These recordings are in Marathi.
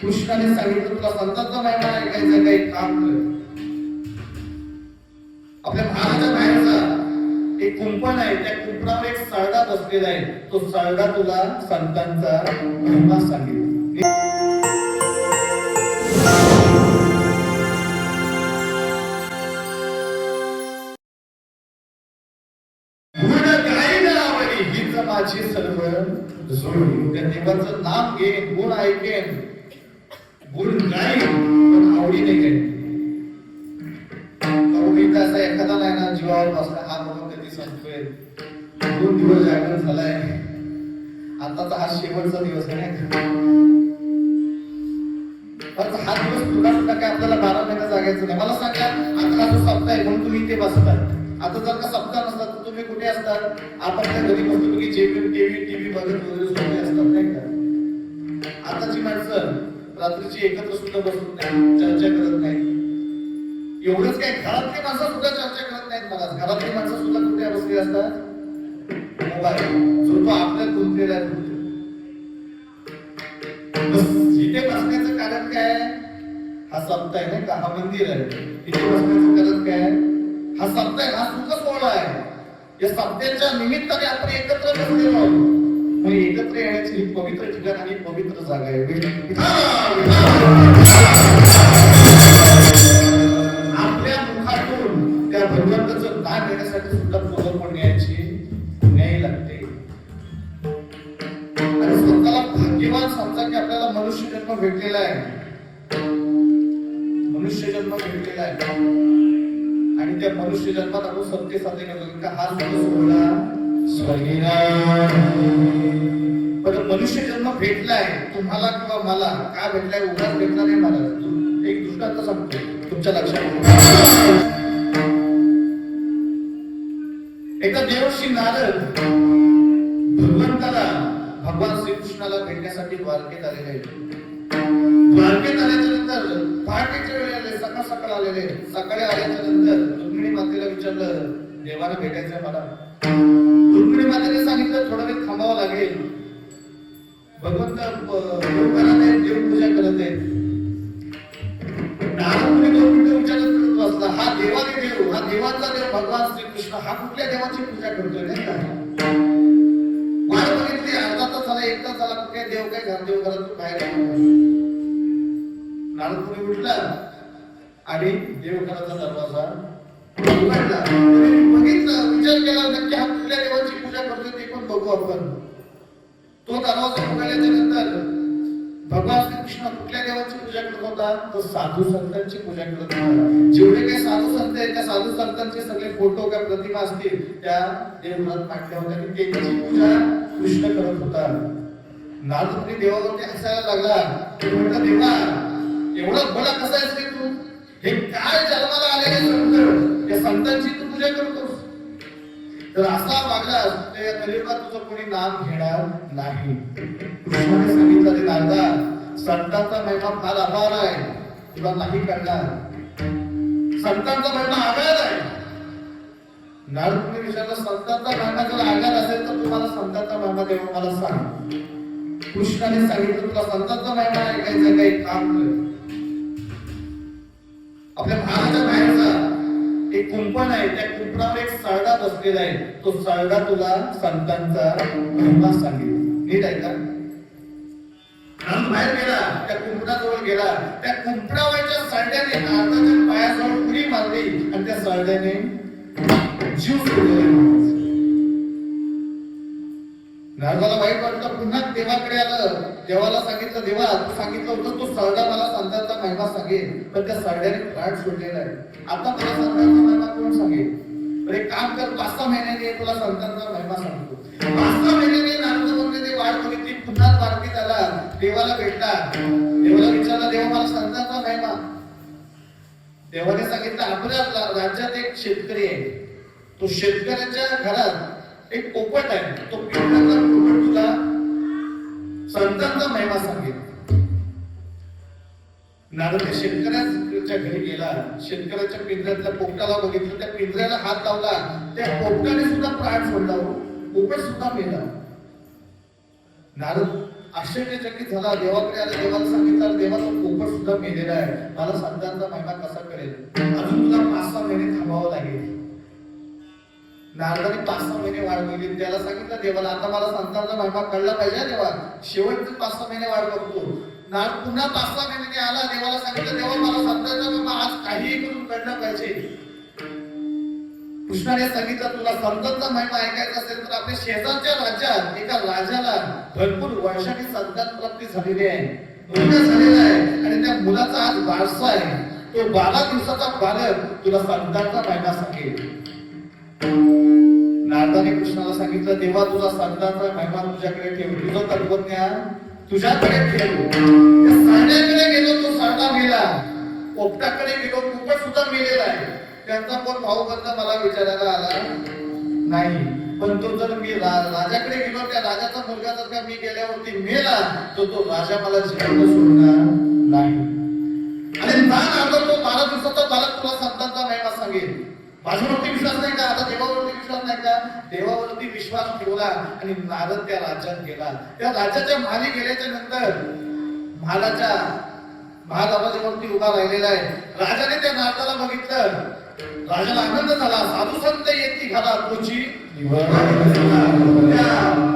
कृष्णाने सांगितलं तुला संतांचा महिमा ऐकायचा काही काम कर आपल्या महाराजा बाहेरचा एक कुंपण आहे त्या कुंपणावर एक सरडा बसलेला आहे. तो सरडा तुला संतांचा महिमा सांगेल. माझी सर्व जोड त्या देवाचं नाम घेईन गुण ऐकेन. गुण नाही पण आवडीने गाईन आवडीचा असा एखादा नाही ना जीवावर बसला हा बाबा कधी संपतोय. दोन दिवस जागरण झालाय. आताचा हा शेवटचा दिवस आहे नाही पण हा दिवस तुला सुद्धा काय आपल्याला बारा महिना जागायचं नाही. मला सांगा आता जो सप्ताह आहे म्हणून तुम्ही इथे बसता आता जर का सप्ताह नसता तर तुम्ही कुठे असतात आपण त्या घरी मस्तपैकी जेवण टीव्ही टीव्ही बघत वगैरे झोपले असतात नाही का? आताची माणसं रात्रीची एकत्र सुद्धा बसत नाही चर्चा करत नाही. एवढंच काय घरातली माणसं सुद्धा चर्चा करत नाहीत मला. घरातली माणसं सुद्धा कुठे बसली असतात? मोबाईल. जो तो गुंतलेला जिथे बसण्याचं कारण काय हा सप्ताह आहे नाही का? हा मंदिर आहे. तिथे बसण्याचं कारण काय हा सप्ताह आहे, हा सुख सोहळा आहे. या सप्त्याच्या निमित्ताने आपण एकत्र बसलेलो आहोत. म्हणून एकत्र येण्याची ही पवित्र ठिकाण आणि पवित्र जागा आहे. आपल्या मुखातून त्या भगवंताचं नाव घेण्यासाठी सुद्धा प्रलोभन यायची? न्याय लागते. आणि स्वतःला भाग्यवान समजा की आपल्याला मनुष्य जन्म भेटलेला आहे. मनुष्य जन्म भेटलेला आहे. आणि त्या मनुष्य जन्मात आपण सत्य साध्य करतो का हा स्वर्गीय पण मनुष्य जन्म भेटलाय तुम्हाला किंवा मला का भेटलाय उगाच भेटला नाही मला. तू- एक दृष्टांत सांगतो तुमच्या लक्षात. एकदा देवश्री नारद भगवंताला भगवान श्रीकृष्णाला भेटण्यासाठी द्वारकेत आलेले आहेत द्वारकेत आल्याच्यानंतर पहाटेच्या वेळी आले सकाळ सकाळ आलेले सकाळी आल्याच्यानंतर रुक्मिणी मातेला विचारलं देवाला भेटायचं मला. रुक्मिणी मातेने सांगितलं थोडा वेळ थांबावं लागेल. भगवंत अं, देव करत आहेत देव पूजा करत आहेत. नारद दोन मिनिटं विचारत करत बसला हा देवाने देव हा देवाचा देव भगवान श्रीकृष्ण हा कुठल्या देवाची पूजा करतोय नाही का? वाट बघितली अर्धा तास झाला एक तास झाला कुठे देव काय घर देव घरातून बाहेर आला. नारद मुनी उठला आणि देवघराचा दरवाजा बघितलं विचार केला नक्की हा कुठल्या देवाची पूजा करतोय ते पण बघू आपण तो दरवाजा उघडल्याच्या नंतर भगवान श्रीकृष्ण कुठल्या देवाची पूजा करत होता तो साधू संतांची पूजा करत होता जेवढे काही साधू संत आहेत त्या साधू संतांचे सगळे फोटो किंवा प्रतिमा असतील त्या देवघरात मांडल्या होत्या आणि त्यांची पूजा कृष्ण करत होता नारदमुनी देवावरती हसायला लागला तो देवा एवढा भला कसा आहेस रे तू? हे काय जन्माला आलेले संत त्या संतांची तू पूजा करतोस तर असा वागलास तर या कलियुगात तुझं कोणी नाम घेणार नाही. कृष्णाने सांगितलं ते नारदा संतांचा महिमा फार अपार आहे तुला नाही करणार. संतांचा महिमा आगार आहे. नारदने विचारलं संतांचा महिमा जर आगार असेल तर तुम्हाला संतांचा महिमा देवा मला सांग. कृष्णाने सांगितलं तुला संतांचा महिमा ऐकायचा काही काम आपल्या महाराजा बाहेरचा एक कुंपण आहे त्या कुंपणावर एक सरडा बसलेला आहे. तो सरडा तुला संतांचा महिमा सांगेल. नीट आहे का बाहेर गेला त्या कुंपणाजवळ गेला. त्या कुंपणावरच्या सरड्याने हाताच्या पायाजवळ उडी मारली आणि त्या सरड्याने जीव सोडला. नारदाला वाईट वाटलं पुन्हा देवाकडे आलं. देवाला सांगितलं देवा सांगितलं होतं तो सरडा मला संतांचा महिमा सांगेल पण त्या सरड्याने प्राण सोडलेला आहे. आता मला संतांचा महिमा कोण सांगेल? तर एक काम कर पाच सहा महिन्याने तुला संतांचा महिमा सांगतो. पाच सहा महिन्याने नारद बोलले ते वाट बघितली पुन्हा द्वारकेत आला देवाला भेटला. देवाला विचारला देवा मला संतांचा महिमा. देवाने सांगितलं आपल्या राज्यात एक शेतकरी आहे. तो शेतकऱ्याच्या घरात एक पोपट आहे. तो पिंपळाचा पोपट तुला संतांचा महिमा सांगेल. नारद शेतकऱ्याच्या घरी गेला. शेतकऱ्याच्या पिंजऱ्यातल्या पोपटाला बघितलं. त्या पिंजऱ्याला हात लावला. त्या पोपटाने सुद्धा प्राण सोडला. पोपट सुद्धा मेला. नारद आश्चर्यचकित झाला. देवाकडे आला. देवाला सांगितलं देवा तो पोपट सुद्धा मेलेला आहे. मला संतांचा महिमा कसा करेल अजून तुला पाच सहा महिने थांबावं लागेल. नारदाने पाच सहा महिने वाढ बघितली त्याला सांगितलं देवाला आता मला संतांचा महिमा कळला पाहिजे देवा. शेवटचे पाच सहा महिने वाढ बघतो. नार पुन्हा पाच सहा महिने आला देवाला सांगितलं देवा मला संतांचा महिमा आज काहीही करून कळलं पाहिजे. कृष्णाने सांगितलं तुला संतांचा महिमा ऐकायचा असेल तर आपल्या शेजारच्या राज्यात एका राजाला भरपूर वर्षांनी संतान प्राप्ती झालेली आहे. झालेला आहे. आणि त्या मुलाचा आज वारसा आहे. तो बारा दिवसाचा बालक तुला संतांचा महिमा सांगेल. नारदाने कृष्णाला सांगितलं देवा तुझा संतांचा महिमा तुझ्याकडे ठेव. तुझं तत्वज्ञान तुझ्याकडे ठेव. त्या गेलो तो सरडा मेला. पोपटाकडे गेलो पोपट सुद्धा मेलेला आहे. त्यांचा कोण भाऊबंद मला विचारायला आला? नाही पण तो जर मी राजाकडे गेलो त्या राजाचा मुलगा जर का मी गेल्यावरती मेला तर तो राजा मला जिवंत सोडणार नाही. आणि ना आलो तो बारा दिवसाचा बालक तुला संतांचा महिमा सांगेल. माझ्यावरती विश्वास नाही का? आता देवावरती विश्वास नाही का? देवावरती विश्वास ठेवला आणि नारद त्या राज्यात गेला. त्या राज्याच्या माली गेल्याच्यानंतर महालाच्या महादरवाज्यावरती उभा राहिलेला आहे. राजाने त्या नारदाला बघितलं. राजाला आनंद झाला. साधू संत येती घाला तुझी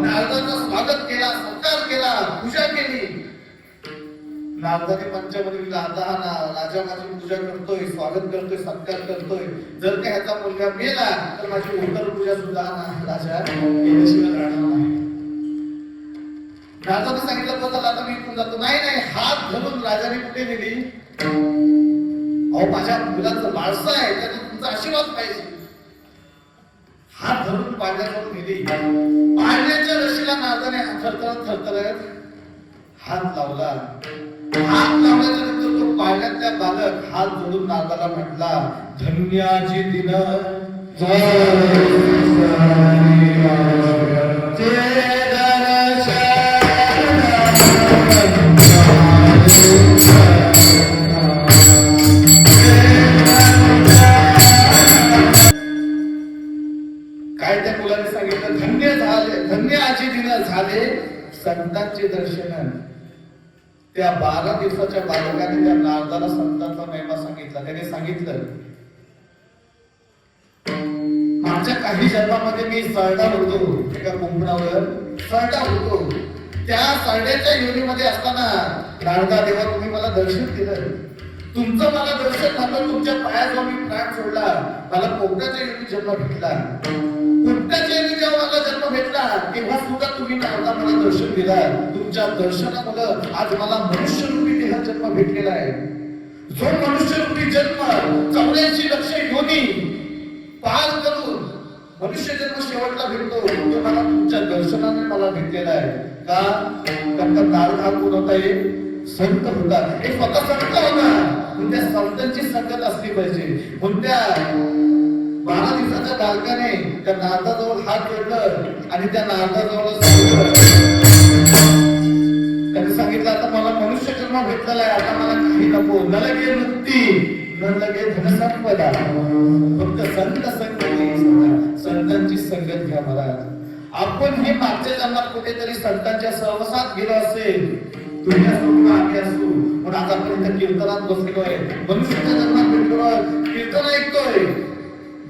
नारदाचा स्वागत केला सत्कार केला पूजा केली. नारदाने पंचमधील आता हा ना राजा माझी पूजा करतोय स्वागत करतोय सत्कार करतोय. जर का ह्याचा मुलगा मेला तर माझी उत्तर पूजा सुद्धा ना राजा केल्याशिवाय राहणार नाही. राजाने सांगितलं बदल आता मी इथून जातो. नाही नाही हात धरून राजाने कुठे दिली अहो माझ्या मुलाचं बाळसं आहे त्याने तुमचा आशीर्वाद पाहिजे. हात धरून पाण्यावर नेली. पाण्याच्या रशीला नारदाने थरथरत थरथरत हात लावला. हात लावल्याच्या नंतर तो पाळण्यातल्या बालक हात जोडून नारदाला म्हटला धन्याची दिन काय त्या मुलाने सांगितलं? धन्य झाले धन्य आजी दिन झाले संतांचे दर्शन त्या बारा दिवसाच्या बालकाने त्या नारदाला संतांचा महिमा सांगितला. त्याने सांगितलं माझ्या काही जन्मामध्ये मी सरडा होतो. एका कुंपणावर सरडा होतो. त्या सरड्याच्या योनीमध्ये असताना नारदा देवा तुम्ही मला दर्शन दिलं. तुमचं मला दर्शन झालं तुमच्या पायाजवळ मी प्राण सोडला. मला कोकणाच्या योनी जन्म भेटला. पोपटाच्या योनी जेव्हा मला जन्म भेटला तेव्हा सुद्धा तुम्ही नारदा मला दर्शन दिला. तुमच्या दर्शनामुळं आज मला मनुष्यरूपी देह जन्म भेटलेला आहे. जो मनुष्य रूपी जन्म चौऱ्याऐंशी लक्ष योनी पार करून मनुष्य जन्म शेवटला भेटतो तो मला तुमच्या दर्शनाने मला भेटलेला आहे. का? कारण का हा कोण होता हे? संत होता. हे स्वतः संत होता. पण त्या संतांची संगत असली पाहिजे? कोणत्या बारा दिवसाच्या बालकाने त्या नारदाजवळ हात जोडलं आणि त्या नारदाजवळ त्यांनी सांगितलं आता मला मनुष्य जन्म भेटलेला आहे आता मला काही नको. न लगे मुक्ती न लगे धनसंपदा. फक्त संत संगत संतांची संगत घ्या महाराज. आपण हे मागच्या जन्मात कुठेतरी संतांच्या सहवासात गेलो असेल. तुम्ही असो किंवा आम्ही असू पण आतापर्यंत कीर्तनात बसलेलो आहे मनुष्याच्या जन्मात भेटलो कीर्तन ऐकतोय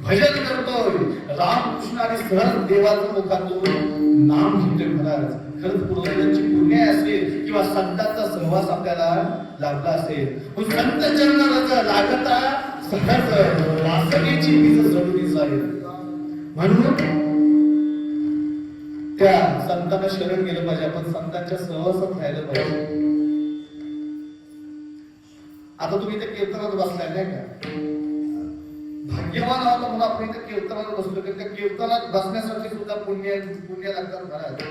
भजन करतोय रामकृष्ण आणि सहज देवाचं मुखातून नाम घेतोय महाराज खरंच पूर्वजांची पुण्य असेल किंवा संतांचा सहवास आपल्याला लाभला असेल संत चरणाला लागता सहज वासनेची बीज जरुरीच आहे म्हणून त्या संतांना शरण गेलं पाहिजे. आपण संतांच्या सहवासात राहिलं पाहिजे. आता तुम्ही इथे कीर्तनात बसलाय नाही का? भाग्यवान आहोत म्हणून आपण इथे कीर्तनात बसलो की त्या कीर्तनात बसण्यासाठी सुद्धा पुण्य पुण्य लागतात महाराज.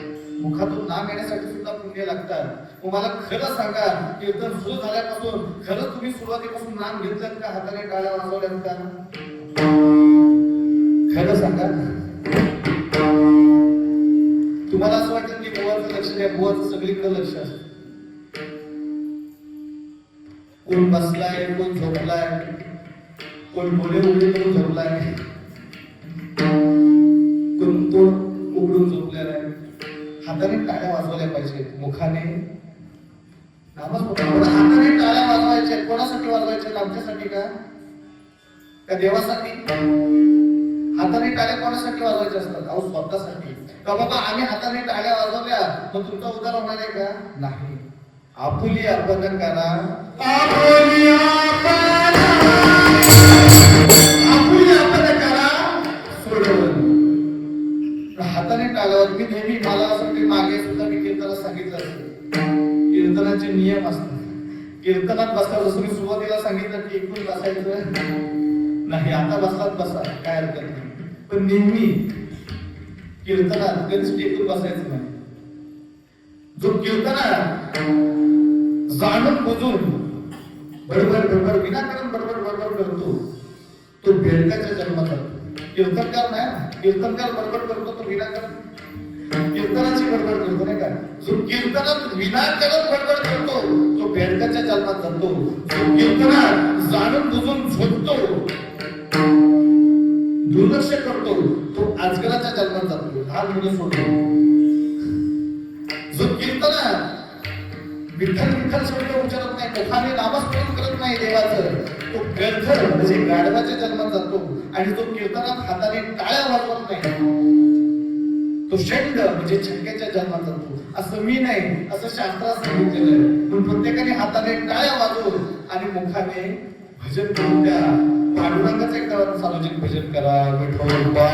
मुखातून नाम येण्यासाठी सुद्धा पुण्य लागतात. मग मला खरं सांगा कीर्तन सुरू झाल्यापासून खरं तुम्ही सुरुवातीपासून नाम घेतलं का? हाताने टाळ्या वाजवल्यात का? खरं सांगा त्या लक्ष सगळीकडे लक्ष कोण बसलाय कोण झोपलाय कोण डोळे उघडे करून झोपलाय. कोण तोंड उघडून झोपलेला आहे. हाताने टाळ्या वाजवल्या पाहिजेत. मुखाने नामस्मरण हाताने टाळ्या वाजवायच्या कोणासाठी वाजवायच्या आमच्यासाठी का? का देवासाठी? हाताने टाळ्या कोणासाठी वाजवायच्या असतात? अहो स्वतःसाठी. का बाबा आम्ही हाताने टाळ्या वाजवल्या मग तुमचा उद्धार होणार आहे का? नाही. आपुली अर्पण करा. आपुली अर्पण करा. हाताने टाळावर मी नेहमी मला असं मागे सुद्धा मी कीर्तनात सांगितलं असतं. कीर्तनाचे नियम असतात. कीर्तनात बसता जसं मी सुरुवातीला सांगितलं की एकूण बसायचं. नाही आता बसलात बसा. काय हरकत नाही. पण नेहमी कीर्तनात कधीच टेकून बसायचं नाही. जो कीर्तनात जाणून बुजून बरोबर बरोबर विनाकारण बरोबर बरोबर करतो तो बेडकाच्या जन्मात कीर्तनकार नाही कीर्तनकार बरोबर करतो तो विनाकारण. कीर्तनाची बरोबर करतो नाही का? जो कीर्तनात विनाकारण बरोबर करतो तो बेडकाच्या जन्मात जातो. जो कीर्तनात जाणून बुजून झोपतो दुर्लक्ष करतो. तो आजकालच्या जन्मात जातो. हा मुलं सोडतो. जो कीर्तन विठ्ठल विठ्ठल शब्द उच्चारत नाही मुखाने नामस्मरण करत नाही देवाचं. तो गंधर म्हणजे गाढवाच्या जन्मात जातो. आणि तो कीर्तनात हाताने टाळ्या वाजवत नाही. तो षंड म्हणजे छक्क्याच्या जन्मात जातो. असं मी नाही असं शास्त्रात सांगितलेलं आहे. पण प्रत्येकाने हाताने टाळ्या वाजवून आणि मुखाने भजन करून द्या. पांडुरंगाचं एकदा सामाजिक भजन करा विठोबा